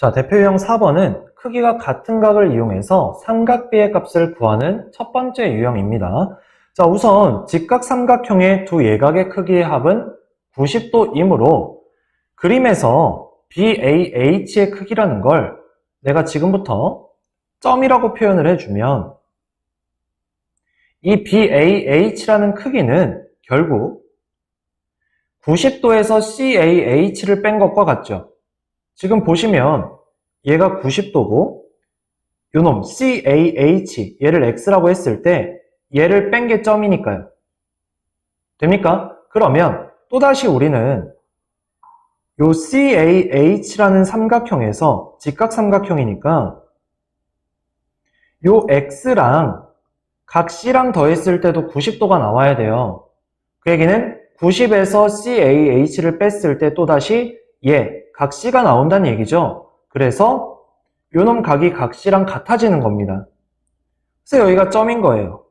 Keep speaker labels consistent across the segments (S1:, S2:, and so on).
S1: 자, 대표 유형 4번은 크기가 같은 각을 이용해서 삼각비의 값을 구하는 첫 번째 유형입니다. 자, 우선 직각 삼각형의 두 예각의 크기의 합은 90도이므로 그림에서 BAH의 크기라는 걸 내가 지금부터 점이라고 표현을 해주면 이 BAH라는 크기는 결국 90도에서 CAH를 뺀 것과 같죠. 지금 보시면 얘가 90도고 요놈 CAH 얘를 X라고 했을 때 얘를 뺀 게 점이니까요. 됩니까? 그러면 또다시 우리는 요 CAH라는 삼각형에서 직각삼각형이니까 요 X랑 각 C랑 더했을 때도 90도가 나와야 돼요. 그 얘기는 90에서 CAH를 뺐을 때 또다시 얘, 각 C가 나온다는 얘기죠. 그래서 요놈 각이 각 C랑 같아지는 겁니다. 그래서 여기가 점인 거예요.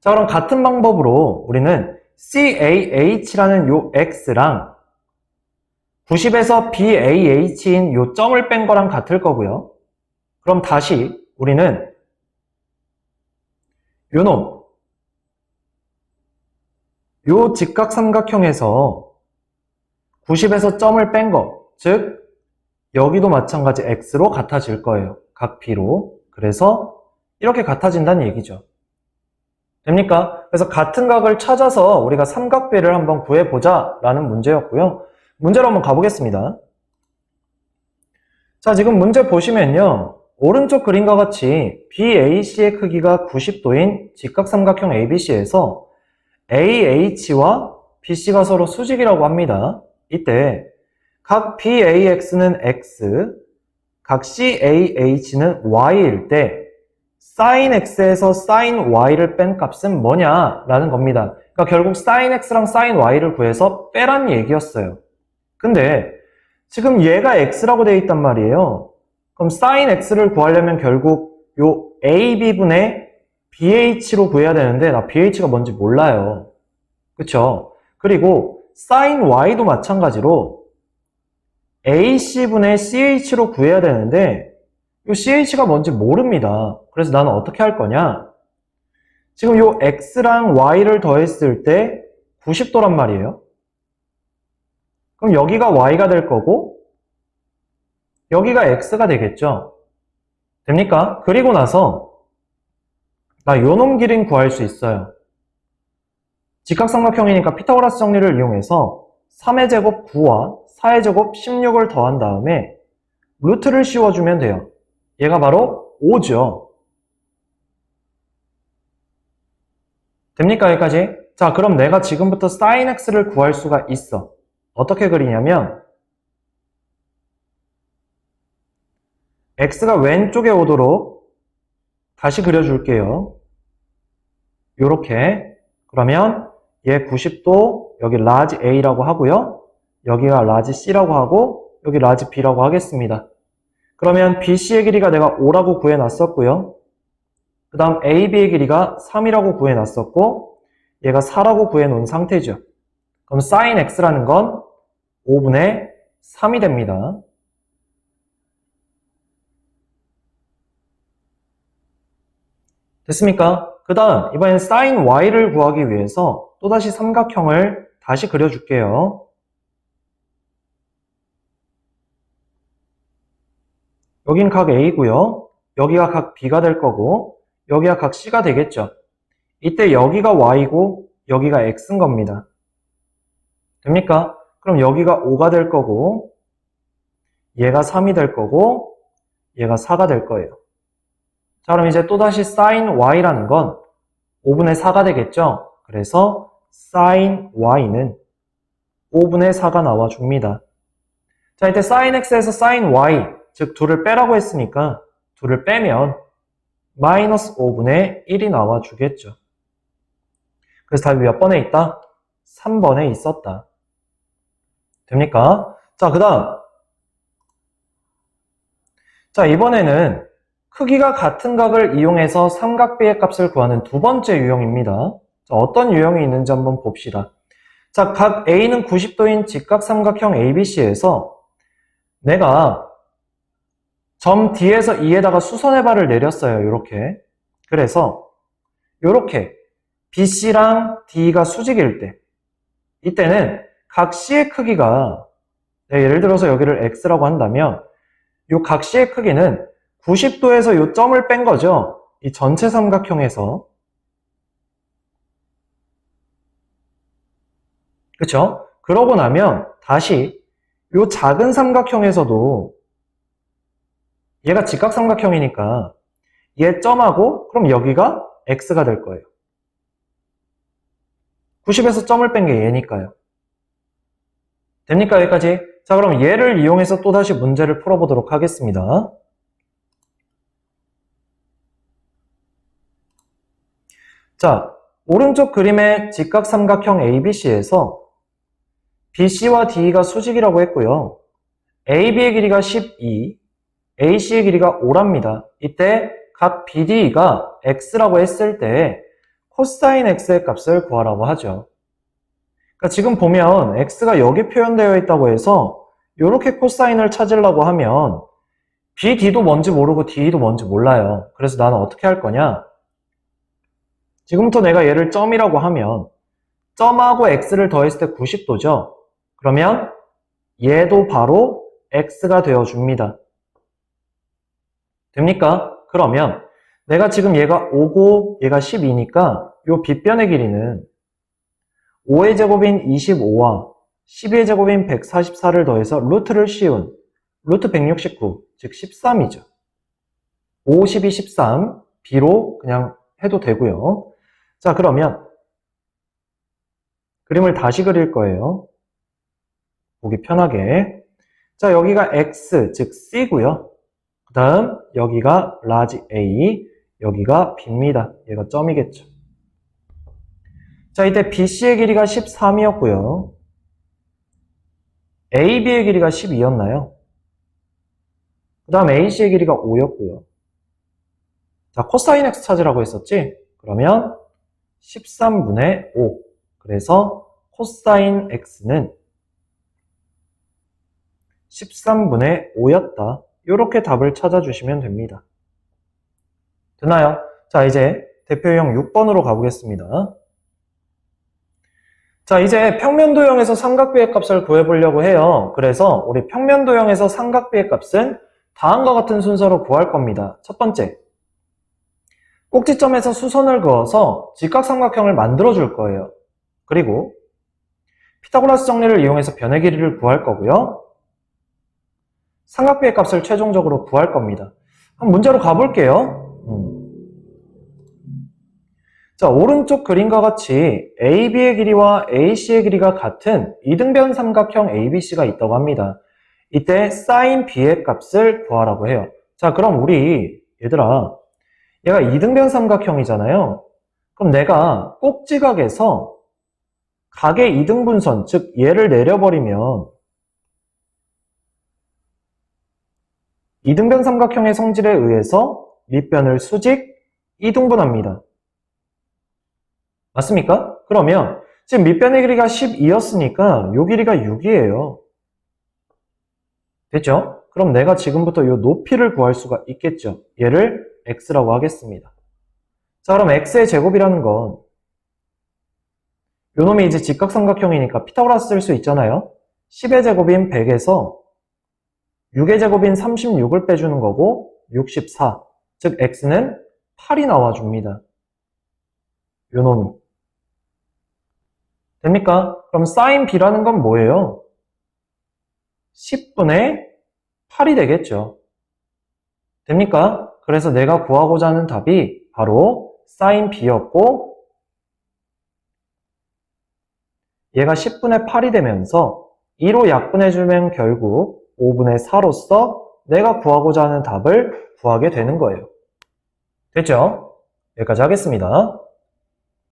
S1: 자, 그럼 같은 방법으로 우리는 CAH라는 요 X랑 90에서 BAH인 요 점을 뺀 거랑 같을 거고요. 그럼 다시 우리는 요놈 요 직각삼각형에서 90에서 점을 뺀 거, 즉 여기도 마찬가지 x로 같아질 거예요. 각 b로. 그래서 이렇게 같아진다는 얘기죠. 됩니까? 그래서 같은 각을 찾아서 우리가 삼각비를 한번 구해보자 라는 문제였고요. 문제로 한번 가보겠습니다. 자, 지금 문제 보시면요. 오른쪽 그림과 같이 BAC의 크기가 90도인 직각삼각형 ABC에서 AH와 BC가 서로 수직이라고 합니다. 이때 각 BAX는 X, 각 CAH는 Y일 때 sin X에서 sin Y를 뺀 값은 뭐냐라는 겁니다. 그러니까 결국 sin X랑 sin Y를 구해서 빼란 얘기였어요. 근데 지금 얘가 X라고 되어 있단 말이에요. 그럼 sin X를 구하려면 결국 요 AB분의 BH로 구해야 되는데 나 BH가 뭔지 몰라요. 그쵸? 그리고 sin Y도 마찬가지로 AC분의 CH로 구해야 되는데 이 CH가 뭔지 모릅니다. 그래서 나는 어떻게 할 거냐? 지금 요 X랑 Y를 더했을 때 90도란 말이에요. 그럼 여기가 Y가 될 거고 여기가 X가 되겠죠? 됩니까? 그리고 나서 나 요놈 길인 구할 수 있어요. 직각삼각형이니까 피타고라스 정리를 이용해서 3의 제곱 9와 4의 제곱 16을 더한 다음에 루트를 씌워주면 돼요. 얘가 바로 5죠. 됩니까? 여기까지? 자, 그럼 내가 지금부터 sin x를 구할 수가 있어. 어떻게 그리냐면 x가 왼쪽에 오도록 다시 그려줄게요. 요렇게 그러면 얘 90도 여기 라지 A라고 하고요. 여기가 라지 C라고 하고 여기 라지 B라고 하겠습니다. 그러면 BC의 길이가 내가 5라고 구해놨었고요. 그 다음 AB의 길이가 3이라고 구해놨었고 얘가 4라고 구해놓은 상태죠. 그럼 sin x라는 건 5분의 3이 됩니다. 됐습니까? 그 다음 이번엔 sin y를 구하기 위해서 또다시 삼각형을 다시 그려줄게요. 여긴 각 A고요. 여기가 각 B가 될 거고 여기가 각 C가 되겠죠. 이때 여기가 Y고 여기가 X인 겁니다. 됩니까? 그럼 여기가 5가 될 거고 얘가 3이 될 거고 얘가 4가 될 거예요. 자 그럼 이제 또다시 sin y라는 건 5분의 4가 되겠죠? 그래서 sin y는 5분의 4가 나와줍니다. 자 이때 sin x에서 sin y 즉 둘을 빼라고 했으니까 둘을 빼면 마이너스 5분의 1이 나와주겠죠. 그래서 답이 몇 번에 있다? 3번에 있었다. 됩니까? 자, 그 다음. 자, 이번에는 크기가 같은 각을 이용해서 삼각비의 값을 구하는 두 번째 유형입니다. 자, 어떤 유형이 있는지 한번 봅시다. 자, 각 A는 90도인 직각삼각형 ABC에서 내가 점 D에서 E에다가 수선의 발을 내렸어요. 이렇게. 그래서 이렇게 BC랑 D가 수직일 때 이때는 각 C의 크기가 네, 예를 들어서 여기를 X라고 한다면 이 각 C의 크기는 90도에서 이 점을 뺀 거죠. 이 전체 삼각형에서 그쵸? 그러고 나면 다시 이 작은 삼각형에서도 얘가 직각삼각형이니까 얘 점하고 그럼 여기가 x가 될 거예요. 90에서 점을 뺀 게 얘니까요. 됩니까 여기까지? 자 그럼 얘를 이용해서 또다시 문제를 풀어보도록 하겠습니다. 자 오른쪽 그림의 직각삼각형 ABC에서 BC와 D가 수직이라고 했고요. AB의 길이가 12, AC의 길이가 5랍니다. 이때 각 BD가 X라고 했을 때 코사인 X의 값을 구하라고 하죠. 그러니까 지금 보면 X가 여기 표현되어 있다고 해서 이렇게 코사인을 찾으려고 하면 BD도 뭔지 모르고 D도 뭔지 몰라요. 그래서 나는 어떻게 할 거냐? 지금부터 내가 얘를 점이라고 하면 점하고 X를 더했을 때 90도죠. 그러면 얘도 바로 X가 되어줍니다. 됩니까? 그러면 내가 지금 얘가 5고 얘가 12니까 요 빗변의 길이는 5의 제곱인 25와 12의 제곱인 144를 더해서 루트를 씌운 루트 169, 즉 13이죠. 5, 12, 13, B로 그냥 해도 되고요. 자, 그러면 그림을 다시 그릴 거예요. 보기 편하게. 자, 여기가 X, 즉 C고요. 그 다음 여기가 라지 A, 여기가 B입니다. 얘가 점이겠죠. 자, 이때 BC의 길이가 13이었고요. AB의 길이가 12였나요? 그 다음 AC의 길이가 5였고요. 자, 코사인 X 찾으라고 했었지? 그러면 13분의 5. 그래서 코사인 X는 13분의 5였다. 이렇게 답을 찾아주시면 됩니다. 되나요? 자, 이제 대표형 6번으로 가보겠습니다. 자, 이제 평면도형에서 삼각비의 값을 구해보려고 해요. 그래서 우리 평면도형에서 삼각비의 값은 다음과 같은 순서로 구할 겁니다. 첫 번째, 꼭지점에서 수선을 그어서 직각삼각형을 만들어 줄 거예요. 그리고 피타고라스 정리를 이용해서 변의 길이를 구할 거고요. 삼각비의 값을 최종적으로 구할 겁니다. 한번 문제로 가볼게요. 음. 자, 오른쪽 그림과 같이 AB의 길이와 AC의 길이가 같은 이등변 삼각형 ABC가 있다고 합니다. 이때 sin B의 값을 구하라고 해요. 자, 그럼 우리 얘들아, 얘가 이등변 삼각형이잖아요. 그럼 내가 꼭지각에서 각의 이등분선, 즉 얘를 내려버리면 이등변 삼각형의 성질에 의해서 밑변을 수직, 이등분합니다. 맞습니까? 그러면 지금 밑변의 길이가 12였으니까 요 길이가 6이에요. 됐죠? 그럼 내가 지금부터 요 높이를 구할 수가 있겠죠. 얘를 x라고 하겠습니다. 자, 그럼 x의 제곱이라는 건 요 놈이 이제 직각삼각형이니까 피타고라스 쓸 수 있잖아요. 10의 제곱인 100에서 6의 제곱인 36을 빼주는 거고 64. 즉 x는 8이 나와줍니다. 요 놈이. 됩니까? 그럼 sin b라는 건 뭐예요? 10분의 8이 되겠죠. 됩니까? 그래서 내가 구하고자 하는 답이 바로 sin b였고 얘가 10분의 8이 되면서 2로 약분해주면 결국 5분의 4로서 내가 구하고자 하는 답을 구하게 되는 거예요. 됐죠? 여기까지 하겠습니다.